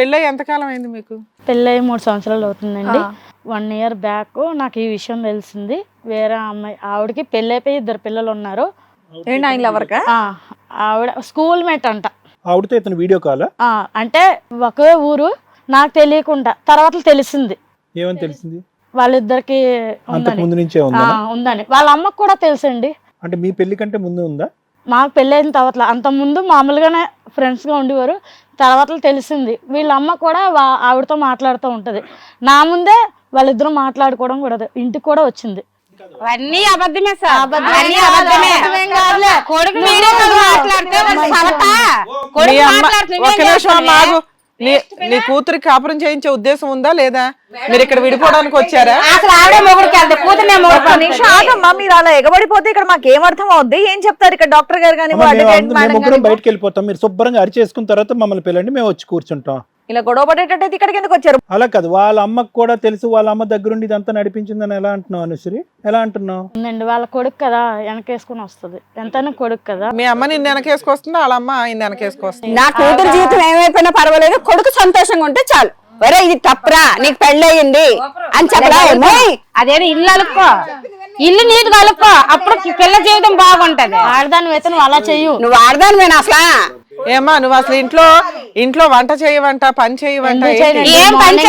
పెళ్ళై ఎంతకాలం అయింది మీకు? పెళ్ళై మూడు సంవత్సరాలు అవుతుందండి. వన్ ఇయర్ బ్యాక్ నాకు ఈ విషయం తెలిసింది. వేరే అమ్మాయి ఆవిడకి పెళ్ళైపోయి ఇద్దరు పిల్లలు ఉన్నారు. ఏంటి ఆయన లవర్కా? ఆ, ఆవిడ స్కూల్ మేట్ అంట. ఆవిడతో ఇతను వీడియో కాల్? ఆ, అంటే ఒకే ఊరు నాకు తెలియకుండా తర్వాత తెలిసింది. ఏమని తెలిసింది? వాళ్ళిద్దరికి ముందు నుంచే ఉందని? వాళ్ళ అమ్మకు కూడా తెలుసండి. అంటే మీ పెళ్ళి కంటే ముందు ఉందా? మాకు పెళ్ళైన తర్వాత అంత ముందు మామూలుగానే ఫ్రెండ్స్గా ఉండేవారు. తర్వాత తెలిసింది. వీళ్ళ అమ్మ కూడా వా- ఆవిడతో మాట్లాడుతూ ఉంటది. నా ముందే వాళ్ళిద్దరూ మాట్లాడుకోవడం కూడా ఇంటికి కూడా వచ్చింది. అన్నీ అబద్ధమే సార్. అబద్ధమే. కొడుకు మీరే మాట్లాడితే కొడుకు అమ్మ నీ నీ కూతురికి కాపురం చేయించే ఉద్దేశం ఉందా లేదా? మీరు ఇక్కడ విడిపోవడానికి వచ్చారా? అసలు ఆవిడే మొగుడికి వెళ్తే కూతురునే ఒక్క మొగుడు నిమిషం ఆగమ్మా మీరు అలా ఎగబడిపోతే ఇక్కడ మాకు ఏం అర్థం అవుద్ది ఏం చెప్తారు ఇక్కడ డాక్టర్ గారు కానీ బయటకు వెళ్ళిపోతాం. మీరు శుభ్రంగా అరిచేసుకున్న తర్వాత మమ్మల్ని పిల్లండి మేము వచ్చి కూర్చుంటాం. ఇలా గొడవ పడేటట్టయితే ఇక్కడికి ఎందుకు వచ్చారు? అలా కాదు వాళ్ళ అమ్మకు కూడా తెలుసు వాళ్ళ అమ్మ దగ్గరుండి ఇదంతా నడిపించిందని ఎలా అంటున్నావు అనుశ్రీ? ఎలా అంటున్నావు? ఉందండి వాళ్ళ కొడుకు కదా వెనకేసుకుని వస్తుంది. ఎంతైనా కొడుకు కదా. మీ అమ్మ నిన్ను వెనకేసుకొస్తుందా? వాళ్ళ అమ్మ ఆయన వెనకేసుకొస్తుంది. నా కూతురు జీవితం ఏమైపోయినా పర్వాలేదు కొడుకు సంతోషంగా ఉంటే చాలు. ఒరే ఇది తప్పురా నీకు పెళ్ళయింది అని చెప్పరా? అదేదో ఇల్లు అలుక్కో. ఇల్లు నీట్ కలుపుకో అప్పుడు పిల్ల జీవితం బాగుంటది. ఆడదాని నువ్వు అలా చెయ్యు. నువ్వు ఆడదాని నేను అసలు? ఏమ్మా నువ్వు అసలు ఇంట్లో ఇంట్లో వంట చేయవంట పని చేయవంట? ఏం పని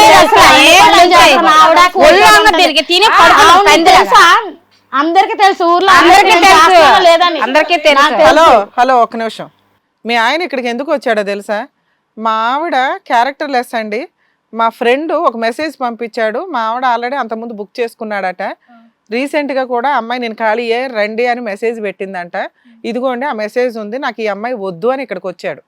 అందరికి తెలుసు ఊర్లో అందరికీ నేను తెలుసు. చేస్తానో లేదని. అందరికీ తెలుసు. నాకు తెలుసు. హలో హలో ఒక్క నిమిషం. మీ ఆయన ఇక్కడికి ఎందుకు వచ్చాడో తెలుసా? మా ఆవిడ క్యారెక్టర్ లెస్ అండి. మా ఫ్రెండ్ ఒక మెసేజ్ పంపించాడు. మా ఆవిడ ఆల్రెడీ అంతకుముందు బుక్ చేసుకున్నాడట. రీసెంట్గా కూడా అమ్మాయి నేను ఖాళీయే రండి అని మెసేజ్ పెట్టిందంట. ఇదిగోండి ఆ మెసేజ్ ఉంది నాకు ఈ అమ్మాయి వద్దు అని ఇక్కడికి వచ్చాడు.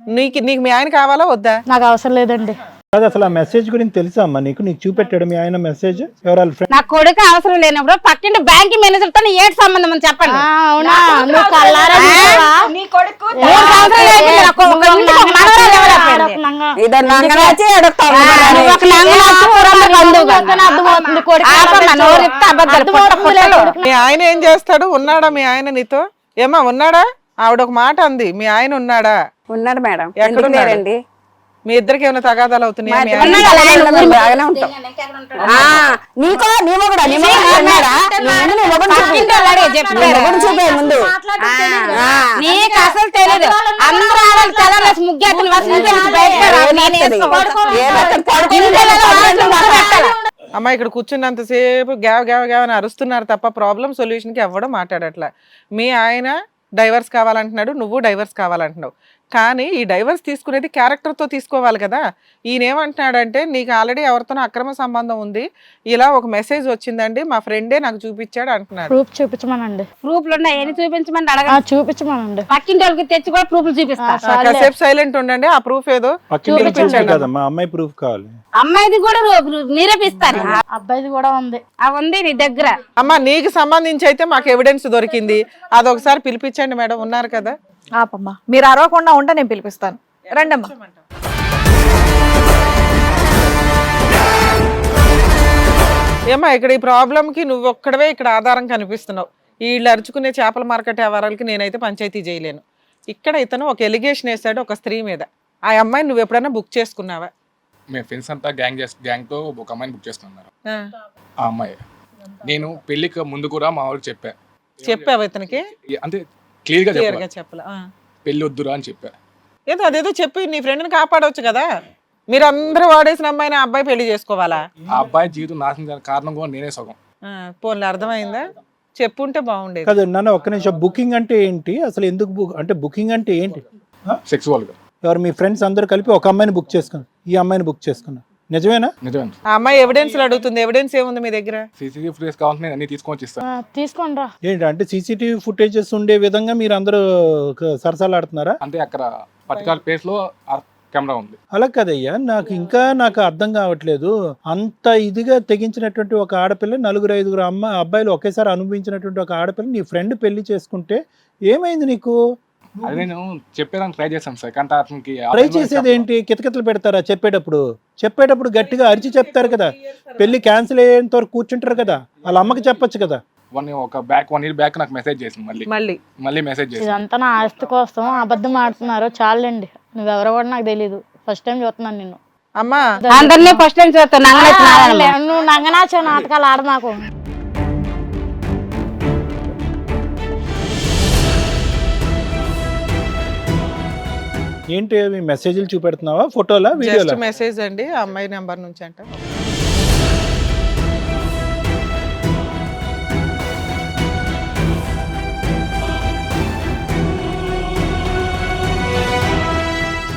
నీకు నీకు మీ ఆయన కావాలా వద్దా? నాకు అవసరం లేదండి. కాదు అసలు ఆ మెసేజ్ గురించి తెలుసా అమ్మా? నీకు నీకు చూపెట్టాడు మీ ఆయన మెసేజ్? ఎవరాల ఫ్రెండ్ నా కొడుకు అవసరం లేనప్పుడు పక్కింటి బ్యాంక్ మేనేజర్తో ఏడు సంబంధం అని చెప్పండి. ఆ, అవునా? నువ్వు కల్లారా చూసావా? కొడుకు. మీ ఆయన ఏం చేస్తాడు? ఉన్నాడా మీ ఆయన నీతో? ఏమా ఉన్నాడా? ఆవిడ ఒక మాట అంది. మీ ఆయన ఉన్నాడా? ఉన్నాడు మేడం. ఎక్కడ? లేరండి? మీ ఇద్దరికి ఏమైనా తగాదాలు అవుతున్నాయా? ముందు. నీకు అసలు తెలియదు. అందరూ తెల్లారేసి మొదలెట్టాలి. అమ్మ ఇక్కడ కూర్చున్నంతసేపు గ్యావ్ గ్యావ్ గ్యావ్ అని అరుస్తున్నారు తప్ప ప్రాబ్లం సొల్యూషన్కి ఎవ్వడం మాట్లాడట్లే. మీ ఆయన డైవర్స్ కావాలంటున్నాడు నువ్వు డైవర్స్ కావాలంటున్నావు. కానీ ఈ డైవర్స్ తీసుకునేది క్యారెక్టర్తో తీసుకోవాలి కదా. ఈయన ఏమంటున్నాడంటే నీకు ఆల్రెడీ ఎవరితోనో అక్రమ సంబంధం ఉంది. ఇలా ఒక మెసేజ్ వచ్చిందండి. మా ఫ్రెండే నాకు చూపించాడు అంటున్నాడు. ప్రూఫ్ చూపించమనండి. ప్రూఫ్లు ఉన్నాయి ఎన్ని చూపించమని ఆ, అడగ చూపించమనండి. పక్కింటి వాళ్ళకి తెచ్చి కూడా ప్రూఫ్లు. కాసేపు సైలెంట్ ఉండండి. ఆ ప్రూఫ్ ఏదో చూపించండి. కదా మా అమ్మాయి ప్రూఫ్ కావాలి. అమ్మాయిది కూడా రూ- నిరూపిస్తాను అబ్బాయిది కూడా ఉంది. అవి ఉంది నీ దగ్గర. అమ్మ నీకు సంబంధించి అయితే మాకు ఎవిడెన్స్ దొరికింది. అదొకసారి పిలిపించండి మేడం. ఉన్నారు కదా. ఆపమ్మా. మీరు అరవకుండా ఉంటే నేను పిలిపిస్తాను. రండమ్మా. ఏమ్మా ఇక్కడ ఈ ప్రాబ్లంకి నువ్వు ఒక్కడవే ఇక్కడ ఆధారం కనిపిస్తున్నావు. వీళ్ళు అరుచుకునే చేపల మార్కెట్ వ్యవహారాలకి నేనైతే పంచాయతీ చేయలేను. ఇక్కడ ఇతను ఒక ఎలిగేషన్ వేశాడు ఒక స్త్రీ మీద. ఆ అమ్మాయిని నువ్వు ఎప్పుడైనా బుక్ చేసుకున్నావా? మేము ఫ్రెండ్స్ అంతా గ్యాంగ్ చేసి గ్యాంగ్తో ఒక అమ్మాయిని బుక్ చేసుకున్నారు. ఆ, అమ్మాయి. నేను పెళ్ళికి ముందు కూడా మా వాళ్ళకి చెప్పా. చెప్పావా ఇతనికి? అంటే క్లియర్గా క్లియర్ చెప్పా గా చెప్పలే? ఆ. పెళ్ళి వద్దురా అని చెప్పా. ఏదో అదేదో చెప్పి నీ ఫ్రెండ్ని కాపాడవచ్చు కదా. మీరు అందరూ వాడేసిన అమ్మాయిని ఆ అబ్బాయి పెళ్ళి చేసుకోవాలా? ఆ అబ్బాయి జీవితం నాశనం చేయడానికి కారణం కూడా నేనే సగం. ఆ, పోన్లే అర్థమైందా? చెప్పుంటే బాగుండేది. కాదు నాన్న ఒక్క నిమిషం బుకింగ్ అంటే ఏంటి? అసలు ఎందుకు బుక్ అంటే బుకింగ్ అంటే ఏంటి? సెక్సువల్గా ఎవరు మీ ఫ్రెండ్స్ అందరూ కలిపి ఒక అమ్మాయిని బుక్ చేసుకున్నారు. ఈ అమ్మాయిని బుక్ చేసుకున్నారు. నిజమేనా? నిజమే. ఆ అమ్మాయి ఎవిడెన్స్ అడుగుతుంది. ఎవిడెన్స్ ఏముంది మీ దగ్గర? సీసీటీవీ ఫుటేజ్ కావాలంటే నేను అన్ని తీసుకొని వచ్చి ఇస్తాను ఆ, తీసుకోండి రా. ఏంటి అంటే సీసీటీవీ ఫుటేజెస్ ఉండే విధంగా మీరు అందరూ క- సరసాలాడుతున్నారా? అంటే అక్కడ పర్టికులర్ ప్లేస్లో కెమెరా ఉంది. అలా కదయ్యా. నాకు ఇంకా నాకు అర్థం కావట్లేదు. అంత ఇదిగా తెగించినటువంటి ఒక ఆడపిల్ల నలుగురు ఐదుగురు అమ్మ అబ్బాయిలు ఒకేసారి అనుభవించినటువంటి ఒక ఆడపిల్ల నీ ఫ్రెండ్ పెళ్ళి చేసుకుంటే ఏమైంది నీకు? అది నేను చెప్పేదానికి ట్రై చేశాను సార్. కానీ అతనికి ట్రై చేసేది ఏంటి? కితకితలు పెడతారా చెప్పేటప్పుడు? చెప్పేటప్పుడు గట్టిగా అరిచి చెప్తారు కదా. పెళ్ళి క్యాన్సిల్ అయ్యేంత వరకు కూర్చుంటారు కదా. వాళ్ళ అమ్మకి చెప్పొచ్చు కదా. వన్ ఒక బ్యాక్ వన్ ఇయర్ బ్యాక్ నాకు మెసేజ్ చేసింది మళ్ళీ. మళ్ళీ. మళ్ళీ మెసేజ్ చేసింది. ఇదంతా నా ఆస్తి కోసం అబద్ధం ఆడుతున్నారు చాలండి. నువ్వెవరో కూడా నాకు తెలియదు ఫస్ట్ టైం చూస్తున్నాను నిన్ను. అమ్మా. అందరినీ ఫస్ట్ నుంచి చూస్తాను నంగనాచో నాటకాలు ఆడ ఏంటి అవి మెసేజ్లు చూపెడుతున్నావా? ఫోటోలా? జస్ట్ వీడియోలా? మెసేజ్ అండి. ఆ అమ్మాయి నెంబర్ నుంచి అంట.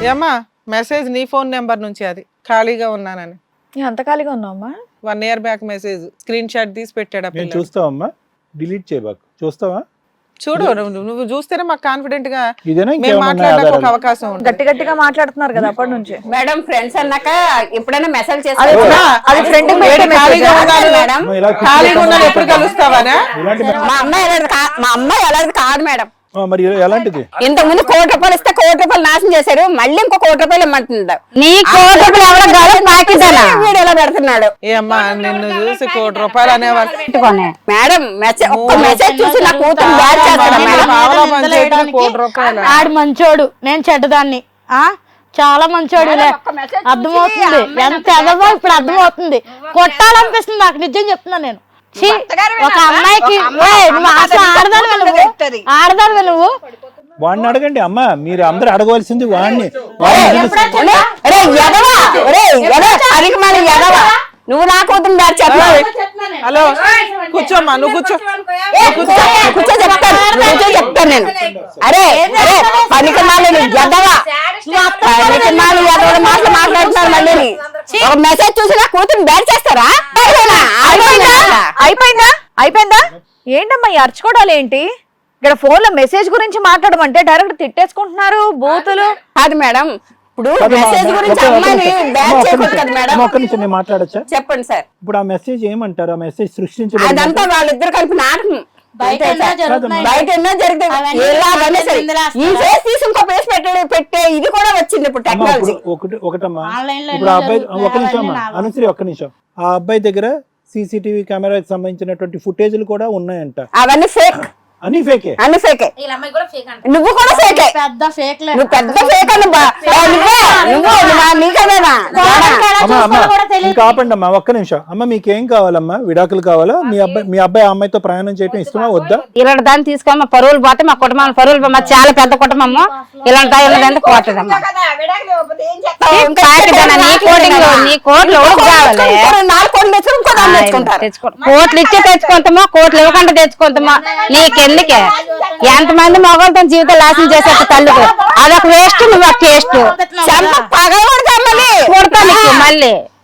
ఏమ్మా మెసేజ్ నీ ఫోన్ నెంబర్ నుంచి అది. ఖాళీగా ఉన్నానని. నేను అంత ఖాళీగా ఉన్నావమ్మా one year back message screenshot తీసి పెట్టాడు ఆ నేను పిల్లాడు. చూస్తావమ్మా డిలీట్ చేయబాకు. చూస్తావా? చూడు నువ్వు చూస్తేనే మాకు కాన్ఫిడెంట్గా ఇదేనా మేము మాట్లాడడానికి ఒక అవకాశం ఉంటుంది. గట్టి గట్టిగా మాట్లాడుతున్నారు కదా అప్పటి నుంచి. మేడం ఫ్రెండ్స్ అన్నాక ఎప్పుడైనా మెసేజ్ చేస్తారు అది ఫ్రెండ్ ఖాళీగా మేడం. ఖాళీగా ఎప్పుడు మె- అమ్మాయి మా అమ్మాయి అలాంటిది కాదు మేడం. మరి ఎలాంటిది? ఇంతకు ముందు కోటి రూపాయలు ఇస్తే కోటి రూపాయలు నాశనం చేశారు మళ్ళీ ఇంకో కోటి రూపాయలు ఇమ్మంటున్నాడు. నీ కోటి రూపాయలు ఎవరో గల పాకిదానా వీడియోలో పెడుతున్నాడు? ఏ అమ్మా నిన్ను చూసి కోటి రూపాయలు అనేవారు మేడం మెసేజ్ ఒక్క మెసేజ్ చూసి నా కూతురు బ్యాడ్ కోటి రూపాయలు. ఆడు మంచోడు నేను చెడ్డదాన్ని. ఆ? చాలా మంచోడు అర్థమవుతుంది. ఎంత ఎదవో ఇప్పుడు అర్థమవుతుంది. కొట్టాలనిపిస్తుంది నాకు నిజం చెప్తున్నా నేను. ఒక అమ్మాయికి ఏయ్, నువ్వు వాడిని అడగండి అమ్మా. మీరు అందరు అడగవలసింది వాడిని. నువ్వు నా కూతురు బ్యాడ్ చేస్తున్నావు హలో కూర్చోమ్మా నువ్వు కూర్చో. కూర్చో చెప్తాను కూర్చో చెప్తాను. నేను. అరే అరే పనికి మాలిన ఎదవా పనికి మాలిన ఎదవ మాటలు మాట్లాడుతున్నారు మళ్ళీ మెసేజ్ చూసి నా కూతురు బ్యాడ్ చేస్తారా? అయిపోయినా? అయిపోయిందా? అయిపోయిందా? ఏంటమ్మా ఈ అరుచుకోవడాలు ఏంటి? ఇక్కడ ఫోన్లో మెసేజ్ గురించి మాట్లాడమంటే డైరెక్ట్ తిట్టేసుకుంటున్నారు బూతులు. కాదు మేడం. ఇప్పుడు మెసేజ్ గురించి అమ్మాయిని ఒక్క చేయకూడదు. కదా మేడం. ఒక్క నిమిషం నేను మాట్లాడచ్చా? చెప్పండి సార్. ఇప్పుడు ఆ మెసేజ్ ఏమంటారు? ఆ మెసేజ్ సృష్టించబడింది అదంతా వాళ్ళిద్దరు కలిపి నాటకం. బయట ఎన్నో సార్. జరుగుతున్నాయి. బయట ఎన్నో జరుగుతాయి అవన్నీ ఎలాగైనా సరే. నిందలు ఈ వేస్తున్నారు. ఫేస్ తీసి ఇంకో ఫేస్ పెట్టే పెట్టే ఇది కూడా వచ్చింది ఇప్పుడు టెక్నాలజీ ఒకటి ఒకటమ్మా. ఆన్లైన్లో ఇప్పుడు ఆ ఎన్నో అబ్బాయి ఒక నిమిషం అనుశ్రీ ఒక్క నిమిషం. ఆ అబ్బాయి దగ్గర సీసీటీవీ కెమెరాకి సంబంధించినటువంటి ఫుటేజ్లు కూడా ఉన్నాయంట. అవన్నీ ఫేక్ అన్ని ఫేకే అన్ని ఫేకే నువ్వు కూడా ఫేకే పెద్ద ఫేక్ నువ్వు పెద్ద ఫేక్ నువ్వు నీకదేనా ఇంకా ఆపండి అమ్మా ఒక్క నిమిషం అమ్మ మీకేం కావాలమ్మా విడాకులు కావాలా మీ అబ్బాయి మీ అబ్బాయి ఆ అమ్మాయితో ప్రయాణం చేయడం ఇష్టమా వద్దా ఇలాంటి దాన్ని తీసుకోమ్మా పరువులు పోతే మా కుటుంబం పరువులు మా చాలా పెద్ద కుటుంబం ఇలాంటి దాని నీ కోట్లు ఇచ్చి తెచ్చుకుంటామా కోట్లు ఇవ్వకుండా తెచ్చుకుంటామా నీకెందుకే ఎంతమంది మొగలతో జీవితం నాశనం చేసేట్టు తల్లికి అదొక వేస్ట్ నువ్వు ఒక టేస్ట్ మళ్ళీ